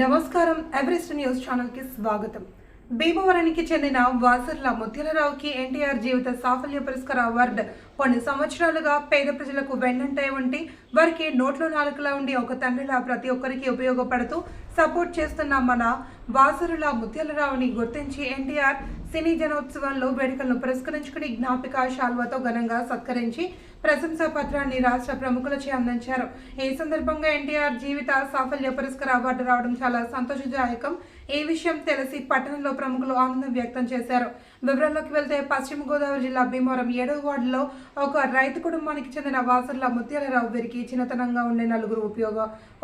నమస్కారం. Everest news ఛానల్కి స్వాగతం. భీమవరానికి చెందిన వాసర్ల ముత్యాలరావుకి ఎన్టీఆర్ జీవిత సాఫల్య పురస్కార అవార్డు. కొన్ని సంవత్సరాలుగా పేద ప్రజలకు వెన్నంటే ఉండి వారికి నోట్లో నాలుకలా ఉండి ఒక తండ్రిలా ప్రతి ఒక్కరికి ఉపయోగపడుతూ సపోర్ట్ చేస్తున్న మన వాసరుల ముత్యాలరావుని గుర్తించి ఎన్టీఆర్ సినీ జనోత్సవంలో వేడుకలను పురస్కరించుకుని జ్ఞాపిక శాల్వతో ఘనంగా సత్కరించి ప్రశంసా పత్రాన్ని రాష్ట్ర ప్రముఖులచే అందించారు. ఈ సందర్భంగా ఎన్టీఆర్ జీవిత సాఫల్య పురస్కార అవార్డు రావడం చాలా సంతోషదాయకం. ఈ విషయం తెలిసి పట్టణంలో ప్రముఖులు ఆనందం వ్యక్తం చేశారు. వివరాల్లోకి వెళ్తే పశ్చిమ గోదావరి జిల్లా భీమవరం ఏడవ వార్డులో ఒక రైతు కుటుంబానికి చెందిన వాసర్ల ముత్యాలరావు వీరికి చిన్నతనంగా ఉండే నలుగురు ఉపయోగ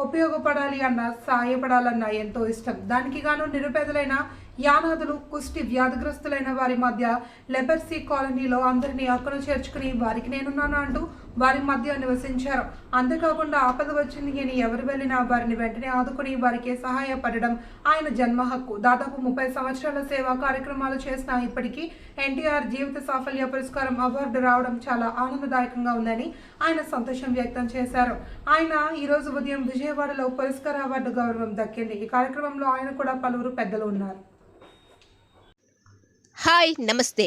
ఉపయోగపడాలి అన్న సాయపడాలన్న ఎంతో ఇష్టం. దానికి గాను నిరుపేదలైన యానాదులు కుష్టి వ్యాధిగ్రస్తులైన వారి మధ్య లెబర్సీ కాలనీలో అందరినీ అక్కను చేర్చుకుని వారికి నేనున్నాను? అంటూ వారి మధ్య నివసించారు. అంతేకాకుండా ఆపద వచ్చింది అని ఎవరు వెళ్ళినా వారిని వెంటనే ఆదుకుని వారికి సహాయపడడం ఆయన జన్మ హక్కు. దాదాపు ముప్పై సంవత్సరాల సేవా కార్యక్రమాలు చేసిన ఇప్పటికీ ఎన్టీఆర్ జీవిత సాఫల్య పురస్కారం అవార్డు రావడం చాలా ఆనందదాయకంగా ఉందని ఆయన సంతోషం వ్యక్తం చేశారు. ఆయన ఈ రోజు ఉదయం విజయవాడలో పురస్కార అవార్డు గౌరవం దక్కింది. ఈ కార్యక్రమంలో ఆయన కూడా పలువురు పెద్దలు ఉన్నారు. హాయ్ నమస్తే.